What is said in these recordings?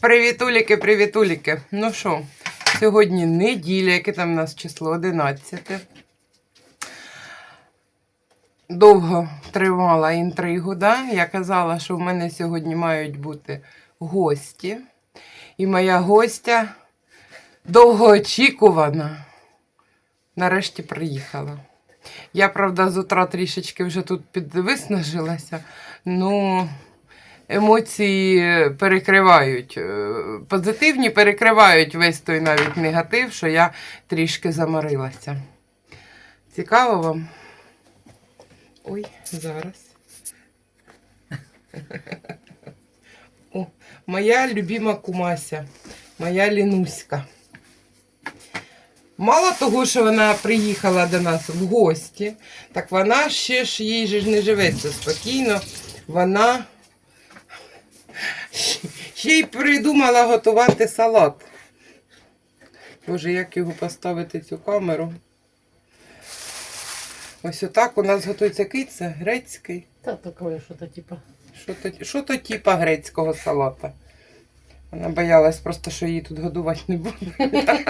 Привітуліки, привітуліки. Ну що, сьогодні неділя, яке там у нас число 11. Довго тривала інтригу, да? Я казала, що в мене сьогодні мають бути гості. І моя гостя довгоочікувана. Нарешті приїхала. Я, правда, з утра трішечки вже тут підвиснажилася, ну емоції перекривають. е, Позитивні перекривають весь той навіть негатив, що я трішки заморилася. Цікаво вам? Ой, зараз. О, моя любима кумася, моя Лінуська. Мало того, що вона приїхала до нас в гості, так вона ще ж їй же не живеться спокійно. Вона ще й придумала готувати салат. Боже, як його поставити цю камеру? Ось отак у нас готується киця грецький. Та такое що-то типа. Що то, що типа грецького салата. Вона боялась просто, що її тут годувати не буде.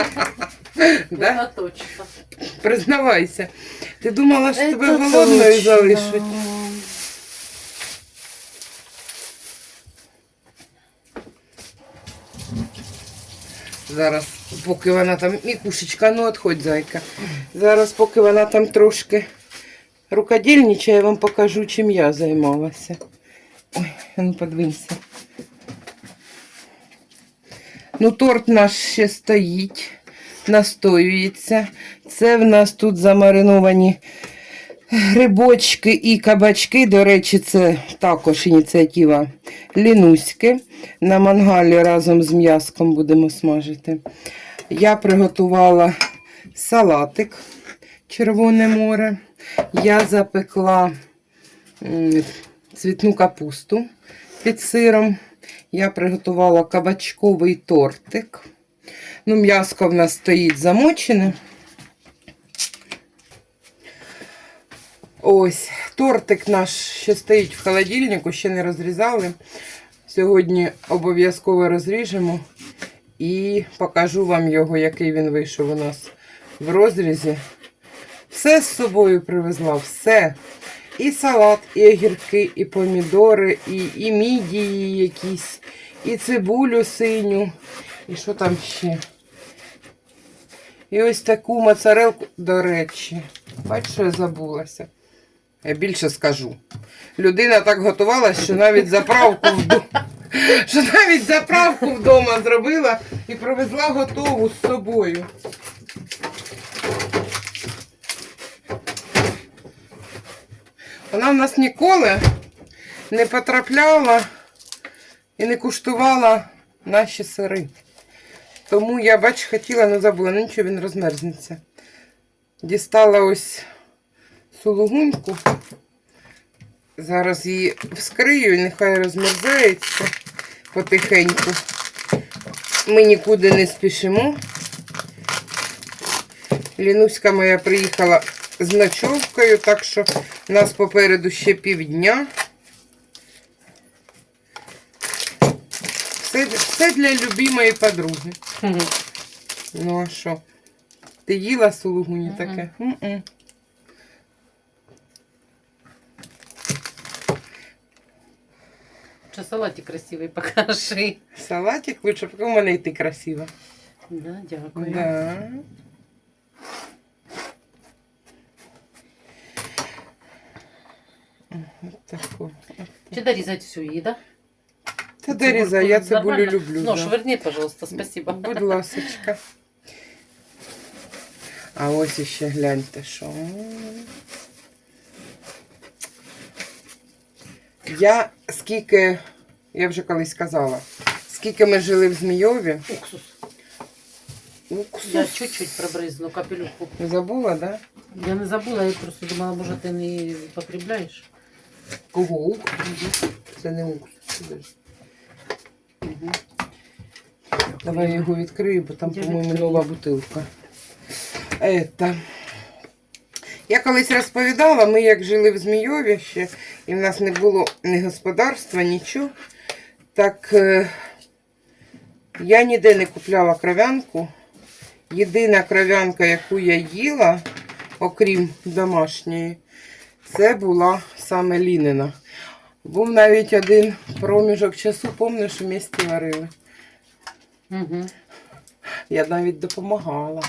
Признавайся. Ти думала, що тебе голодною залишать? Зараз, поки вона там, Мікушечка, ну отходь, зайка. Зараз, поки вона там трошки рукодільничає, я вам покажу, чим я займалася. Ой, ну подвинься. Ну, торт наш ще стоїть, настоюється. Це в нас тут замариновані грибочки і кабачки. До речі, це також ініціатива Лінуськи. На мангалі разом з м'яском будемо смажити. Я приготувала салатик Червоне море. Я запекла цвітну капусту під сиром. Я приготувала кабачковий тортик. Ну, м'яско в нас стоїть замочене. Ось, тортик наш ще стоїть в холодильнику, ще не розрізали. Сьогодні обов'язково розріжемо і покажу вам його, який він вийшов у нас в розрізі. Все з собою привезла, все. І салат, і огірки, і помідори, і, і мідії якісь, і цибулю синю. І що там ще? І ось таку моцарелку, до речі. Бачиш, що я забулася. Я більше скажу. Людина так готувалася, що навіть заправку вдома, що навіть заправку вдома зробила і привезла готову з собою. Вона в нас ніколи не потрапляла і не куштувала наші сири. Тому я, бач, хотіла, але забула, ну нічого він розмерзнеться. Дістала ось сулугуньку. Зараз її вскрию і нехай розмерзається потихеньку. Ми нікуди не спішимо. Лінуська моя приїхала з ночовкою, так що нас попереду ще півдня. Все, все для любимої подруги. Ну а що? Ти їла сулугуні таке? М-м. Чи салатик красивий покажи. Салатик лучше, поки у мене і ти красива. Да, дякую. Да. От таку. Чи дорізати всю її, да? Та дорізай, я цибулю Нормально? люблю. Ну, да. шверни, пожалуйста, спасибо. Будь ласочка. А ось іще гляньте, що. Я скільки, я вже колись казала, скільки ми жили в Змійові. Уксус. Уксус. Я чуть-чуть пробризну капелюху. Забула, да? Я не забула, я просто думала, може ти не потребляєш. Кого уксус? Це не уксус. Мгм. Давай я його відкрию, бо там, по-моєму, нова бутилка. Это. Я колись розповідала, ми як жили в Змійові ще, і в нас не було ні господарства, нічого. Так е, Я ніде не купляла кров'янку. Єдина кров'янка, яку я їла, окрім домашньої, це була саме лінина. Був навіть один проміжок часу, пам'ятаю, що місті варили. Угу. Я навіть допомагала.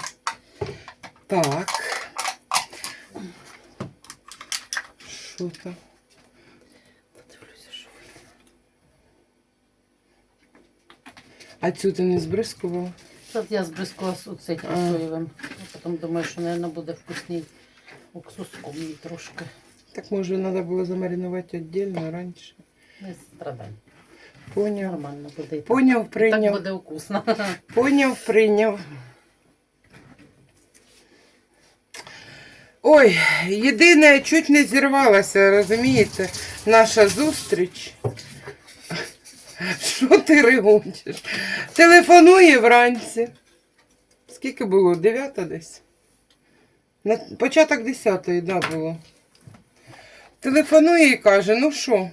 Так. Що там? Подивлюся, що ви. А цю ти не збризкувала? Тут я збризкала з оцим соєвим. Потім думаю, що, мабуть, буде вкусній уксуском їй трошки. Так може треба було замаринувати віддільно раніше. Не страдай. Поняв. Нормально буде. і так. Поняв, І Так буде вкусно. Поняв, прийняв. Ой, єдине, чуть не зірвалася, розумієте, наша зустріч. Що ти регочеш? Телефонує вранці. Скільки було? Дев'ята десь? На початок десятої, да, було. Телефонує і каже, ну що?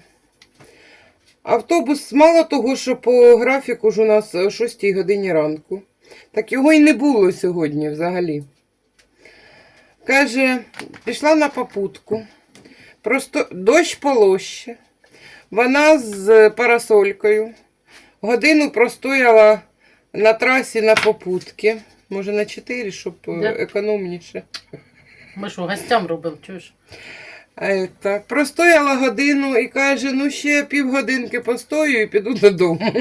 Автобус мало того, що по графіку ж у нас о 6 годині ранку. Так його і не було сьогодні взагалі. Каже, пішла на попутку. Просто дощ полоще. Вона з парасолькою. Годину простояла на трасі на попутки. Може на 4, щоб е, Да. економніше. Ми що, гостям робимо, чуєш? Е, Так, простояла годину і каже, ну ще півгодинки постою і піду додому.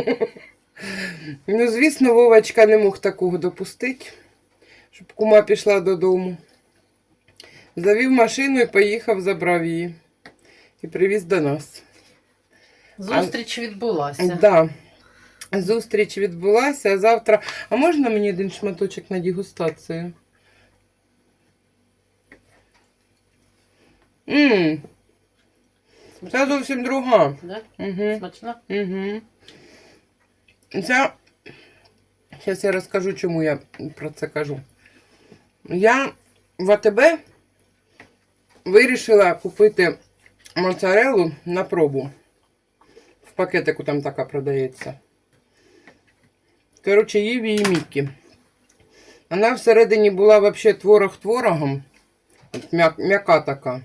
ну, звісно, Вовочка не мог такого допустити, щоб кума пішла додому. Завів машину і поїхав, забрав її. І привіз до нас. Зустріч відбулася. Да. Зустріч відбулася, завтра. А можна мені один шматочок на дегустацію? Ммм, це зовсім друга. Да? Угу. Смачно? Угу. Це. Зараз я розкажу, чому я про це кажу. Я в АТБ вирішила купити моцарелу на пробу. В пакетику там така продається. Коротше, їв її Мікі. Вона всередині була взагалі творог творогом. М'яка така.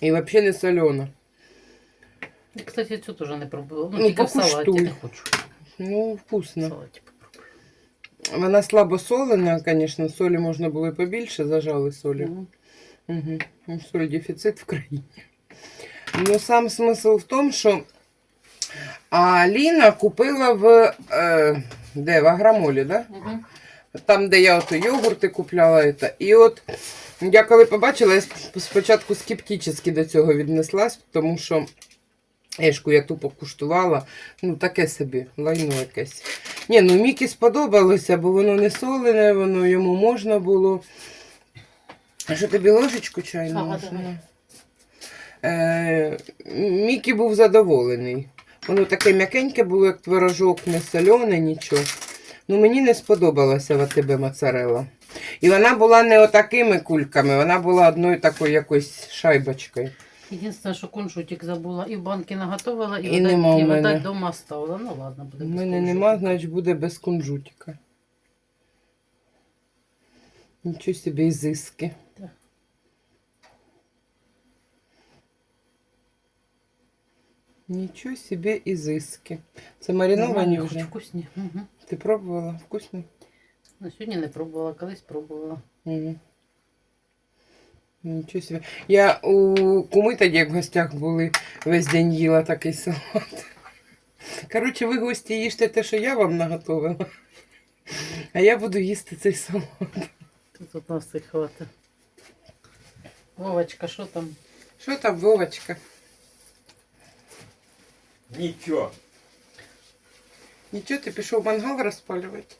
І взагалі не солена. Я, кстати, цю теж не пробувала. Ну, Ну, тільки в салаті не хочу. Ну, В вкусно. салаті попробую. Вона слабо солена, звісно, солі можна було і побільше, зажали солі. Мгм. Угу. Соль дефіцит в країні. Ну, сам смисл в тому, що Аліна купила в, е, де, в Агромолі, да? Там, де я ото йогурти купляла. І от я коли побачила, я спочатку скептично до цього віднеслась, тому що Ешку я тупо куштувала. Ну, таке собі, лайно якесь. Ні, ну Мікі сподобалося, бо воно не солене, воно йому можна було. А що тобі ложечку чайну? Ага, можна? Е, Мікі був задоволений. Воно таке м'якеньке було, як творожок, не солене, нічого. Ну, мені не сподобалася в АТБ моцарелла. І вона була не отакими кульками, вона була одною такою якоюсь шайбочкою. Єдине, що кунжутик забула. І в банки наготовила, і, І видать, нема в і мене. видать, ставила. Ну ладно, буде У без мене кунжутика. нема, значить буде без кунжутика. Нічого собі ізиски. Так. Нічого собі ізиски. Це мариновані вже. вкусні. Угу. Ти пробувала? Вкусно? Ну, сьогодні не пробувала, колись пробувала. Угу. Нічого собі. Я у куми тоді, як в гостях були, весь день їла такий салат. Коротше, ви гості їжте те, що я вам наготовила. А я буду їсти цей салат. Тут от нас їх хватить. Вовочка, що там? Що там, Вовочка? Нічого. Нічого, ти пішов мангал розпалювати?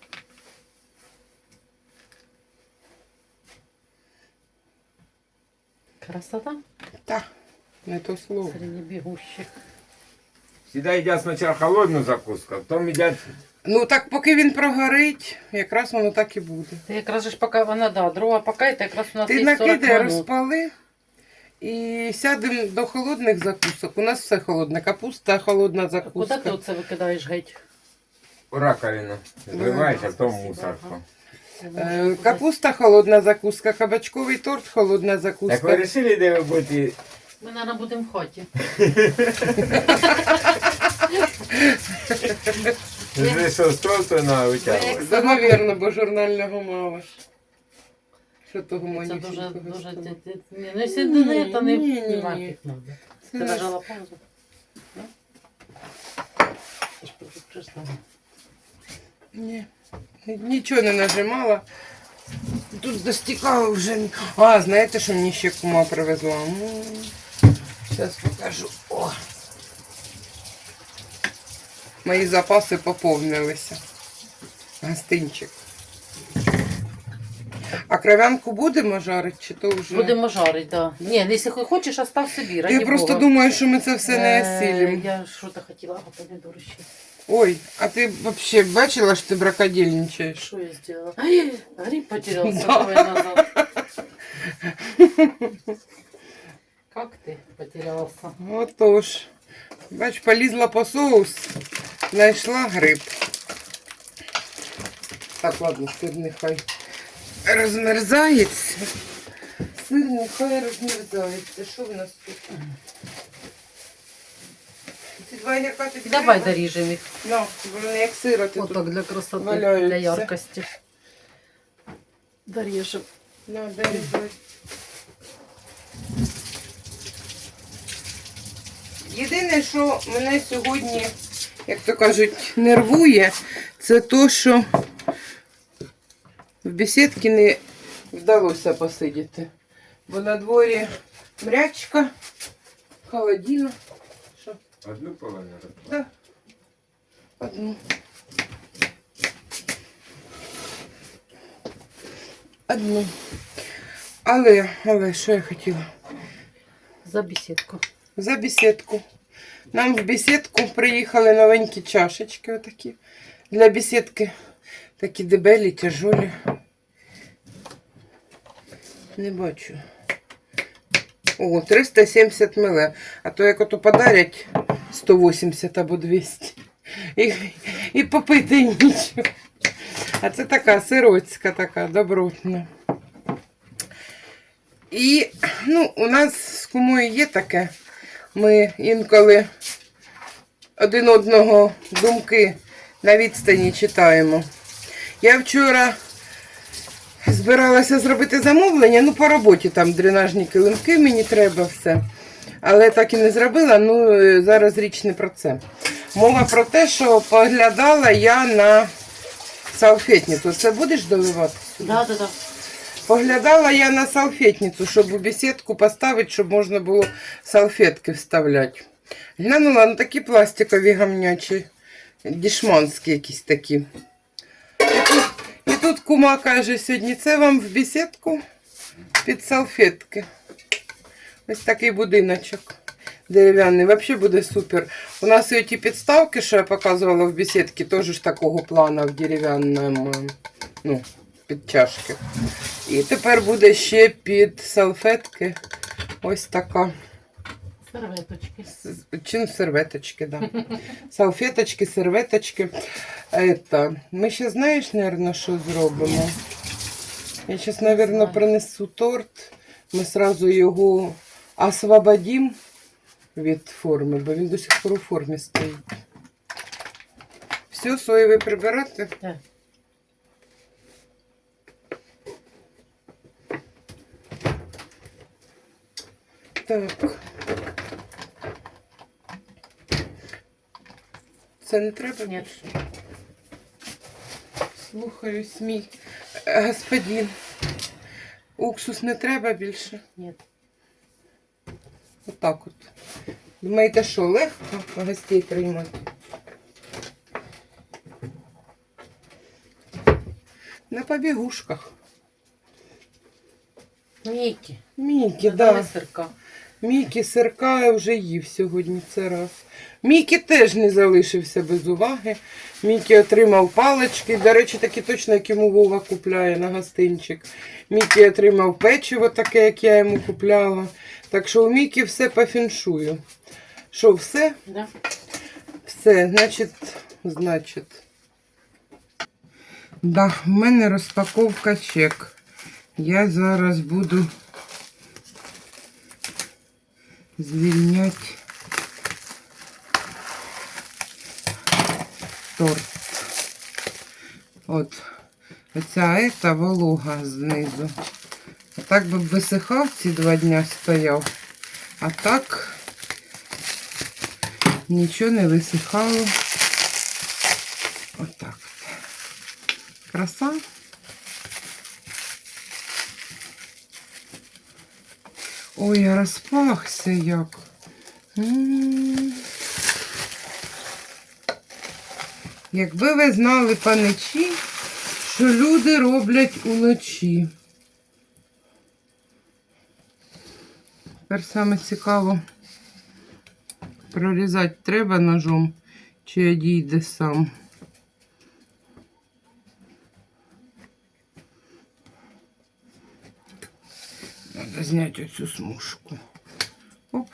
Красота Та, не то слово. серед бігущих. Всегда едят сначала холодную закуску, а потом едят... Ну так поки він прогорить, якраз воно так і буде. Ти якраз же ж поки вона, да, дрова покайте, якраз у нас Ти є 40 накидай, минут. розпали і сядемо до холодних закусок. У нас все холодне. Капуста, холодна закуска. Куди ти оце викидаєш геть? в раковину. Зливаєш, а то мусорку. Е, Капуста холодна закуска, кабачковий торт холодна Так ви закуска. вирішили, де ви будете? Ми, мабуть, будемо в хаті. Ви що, з толсту на витягувати? Да, навірно, бо журнального мало. Що того Це дуже, манюсінького дуже... ти- Ні, ну, якщо не, то не Ні, ні, ні. Ти Це нажала паузу? Да? Ти ж прийшла. Ні, нічого не нажимала. Тут достікало вже. А, знаєте, що мені ще кума привезла? Зараз покажу. О. Мої запаси поповнилися. Гостинчик. Кров'янку будемо жарити, чи то вже? Будемо жарити, так. Да. Ні, якщо хочеш, остав собі, раді Я просто Бога. думаю, що ми це все не Е. Я що-то хотіла, а помідори ще. Ой, а ти взагалі бачила, що ти бракодільничаєш? Что я сделала? Ай, гриб потерялся Да. двое назад. Как ты потерялся? Отож. Бач, полізла по соус, знайшла гриб. Так, ладно, сир нехай розмерзається. Сир нехай розмерзається. Що в нас тут? Ці два тобі Давай треба? дорежем их. Ну, вони як сира ти тут. так для красоты, валяются. для яркости. Дорежем. На, дай, дай. Єдине, що мене сьогодні, як то кажуть, нервує, це то, що в бесідці не вдалося посидіти. Бо на дворі мрячка, холодильно. Що? Одну половину. Так. Одну. Одну. Але, але, що я хотіла? За беседку. За бесідку. Нам в бесідку приїхали новенькі чашечки отакі. Для бесідки. Такі дебелі, тяжолі. Не бачу. О, 370 мл. А то як ото подарять 180 або 200. І, і попити нічого. А це така сиротська, така добротна. І ну, у нас з кумою є таке. Ми інколи один одного думки на відстані читаємо. Я вчора збиралася зробити замовлення, ну по роботі там дренажні килимки мені треба все. Але так і не зробила. Ну е, зараз річ не про це. Мова про те, що поглядала я на салфетницю. Це будеш доливати? Да, да, да. Поглядала я на салфетницю, щоб у бесідку поставити, щоб можна було салфетки вставляти. Глянула на такі пластикові гамнячі, дішманські якісь такі. Тут, кума каже сьогодні, це вам в бесідку під салфетки. Ось такий будиночок дерев'яний. Взагалі буде супер. У нас і ті підставки, що я показувала в бесідці, теж такого плану в дерев'яному, ну, під чашки. І тепер буде ще під салфетки ось така. Серветочки. С- Чи ну, серветочки, да. Салфеточки, серветочки. Это. Ми ще знаєш, наверное, що зробимо? Я зараз, наверное, принесу торт. Ми сразу його освободим від форми, бо він до сих пор у формі стоїть. Все, соєвий прибирати? Так. Так. Це не треба? Нет. Слухаюсь, мій е, господин. Уксус не треба більше. Нет. Отак от. Думаєте, що легко гостей приймати? На побігушках. Мікі. Мікі, Додали да. Мікі сирка вже їв сьогодні це раз. Мікі теж не залишився без уваги. Мікі отримав палички. До речі, такі точно, як йому Вова купляє на гостинчик. Мікі отримав печиво таке, як я йому купляла. Так що у Мікі все по фіншую. Що, все? Да? Все, значить, значить. Да, в мене розпаковка чек. Я зараз буду звільняти торт. От, оця ета волога знизу. А так би висихав ці два дня стояв. А так нічого не висихало. Отак. от. Краса. Ой, а розпахся як. Якби ви знали, паничі, що люди роблять уночі. Тепер саме цікаво, прорізати треба ножом, чи одійде сам. Зняти оцю смужку. Оп.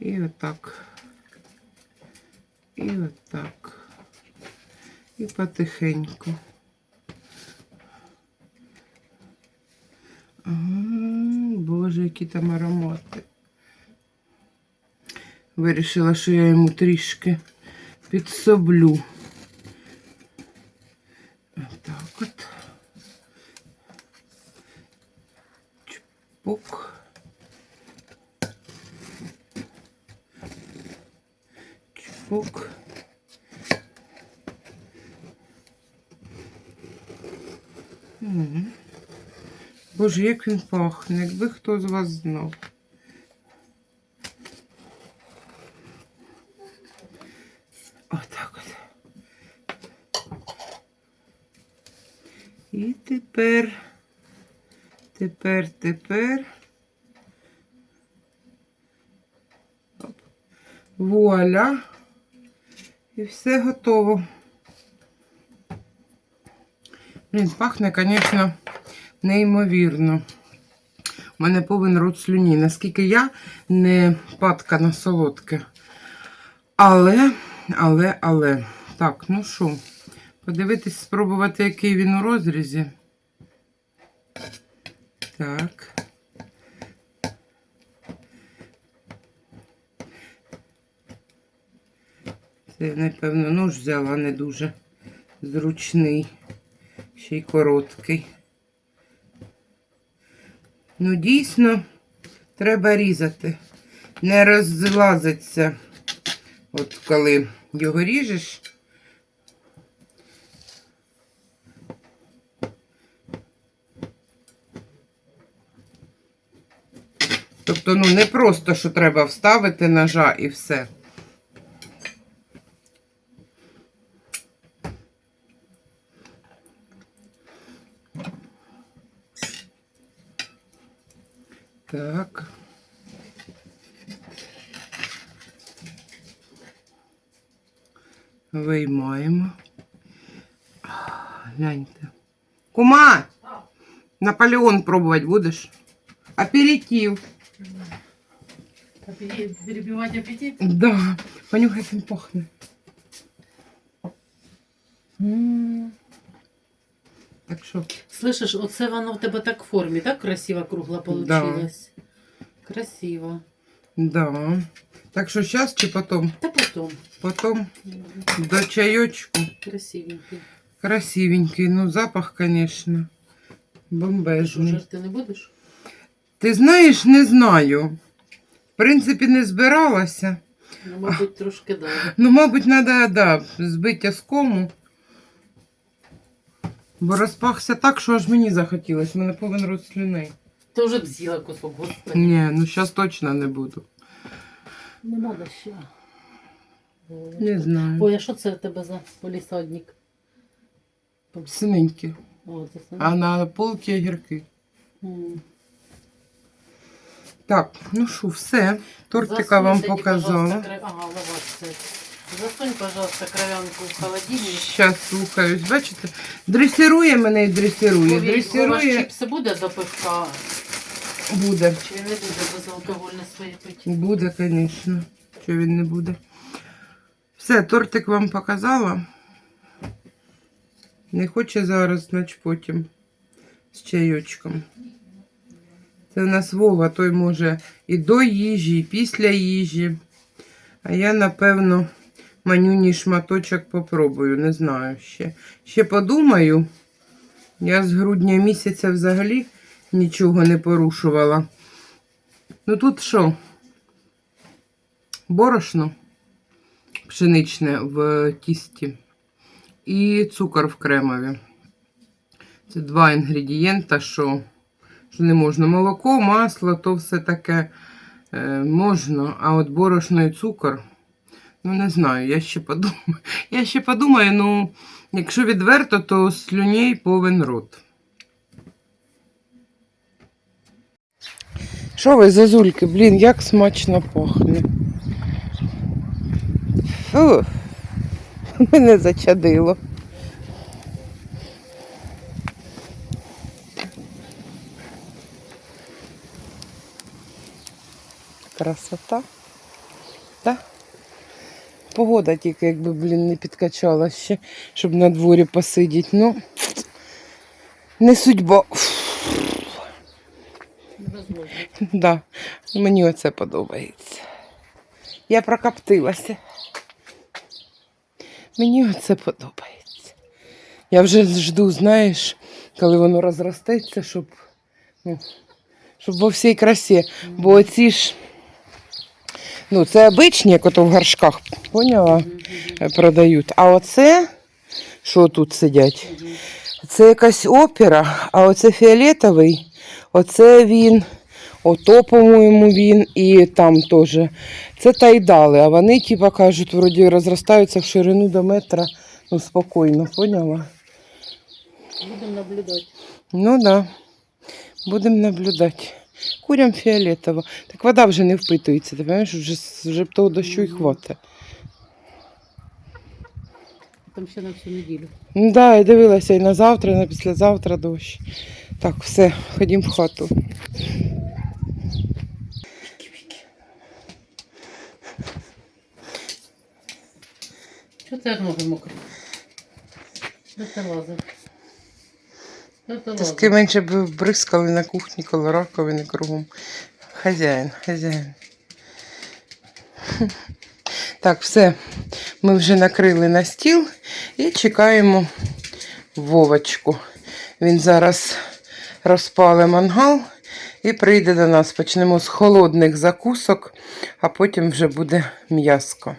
І отак. І отак. І потихеньку. Ага, Боже, які там аромати. Вирішила, що я йому трішки підсоблю. Так от. Чпок. Чпок. Боже, як він пахне, якби хто з вас знав. Отак от. І тепер, тепер, тепер. Вуаля. І все готово. Блін, пахне, звісно, неймовірно. У мене повен рот слюні. Наскільки я не падка на солодке. Але, але, але. Так, ну що, подивитись, спробувати, який він у розрізі. Так. Це напевно, нож взяла не дуже зручний, ще й короткий. Ну, дійсно, треба різати. Не розлазиться, от коли його ріжеш. Тобто, ну, не просто, що треба вставити ножа і все. Так. Виймаємо. Гляньте. Кума! Наполеон пробувати будеш? Аперитив. Перебивати апетит? Да. Понюхай, як він пахне. М. Так що, Слышиш, оце воно в тебе так в формі, так красиво кругла получилась? Красиво. да. Так що зараз чи потом? Та потом. Потом до чайочку. Красивенький. Красивенький. Ну, запах, конечно. Бомбежний. жерти не будеш? Ти знаєш, не знаю. В принципі, не збиралася. Ну, мабуть, трошки да. Ну, мабуть, треба, да, збити скому. Бо розпахся так, що аж мені захотілося. Мене повинен рот слюни. Ти вже б з'їла кусок, господи. Ні, ну зараз точно не буду. Не треба ще. Не знаю. Ой, а що це в тебе за полісадник? Синенькі. О, це саме. А на полки огірки. М. Так, ну що, все. Тортика вам показала. пожалуйста, кра- Ага, лаваш це. Засунь, пожалуйста, кров'янку в холодильник. Зараз слухаюсь, бачите? Дресирує мене і дресирує. Вова, Вова, Дресирує чіпси буде до пивка? буде. Чи він не буде безалкогольне своє пити? Буде, звісно. Що він не буде. Все, тортик вам показала. Не хоче зараз, значить потім з чайочком. Це у нас Вова, той може і до їжі, і після їжі. А я, напевно, манюній шматочок попробую, не знаю ще. Ще подумаю. Я з грудня місяця взагалі нічого не порушувала. Ну тут що? Борошно пшеничне в тісті і цукор в кремові. Це два інгредієнта, що, що не можна. Молоко, масло, то все таке е, можна, а от борошно і цукор. Ну, не знаю, я ще подумаю. Я ще подумаю, ну, якщо відверто, то слюней повен рот. Що ви, зазульки, блін, як смачно пахне. Фу, мене зачадило. Красота. Так? Погода тільки, якби, блін, не підкачала ще, щоб на дворі посидіти. Ну, не судьба. Да, мені оце подобається. Я прокоптилася. Мені оце подобається. Я вже жду, знаєш, коли воно розростеться, щоб, ну, щоб во всій красі. Бо оці ж, ну, це обичні, як ото в горшках, поняла, продають. А оце, що тут сидять, це якась опера, а оце фіолетовий, оце він. Ото, по-моєму, він і там теж. Це тайдали, а вони, типа, кажуть, вроді розростаються в ширину до метра. Ну, спокійно, поняла? Будемо наблюдати. Ну да. Будемо наблюдати. Курям фіолетово. Так вода вже не впитується, ти розумієш, вже, вже того дощу і хватить. Там ще на всю неділю. Ну да, я дивилася і на завтра, і на післязавтра дощ. Так, все, ходім в хату. Чого це ноги мокрі? Де ти лазив? Де? Таски менше б вбризкали на кухні, коло раковини кругом. Хазяїн, хазяїн. Так, все. Ми вже накрили на стіл і чекаємо Вовочку. Він зараз розпалить мангал і прийде до нас. Почнемо з холодних закусок, а потім вже буде м'яско.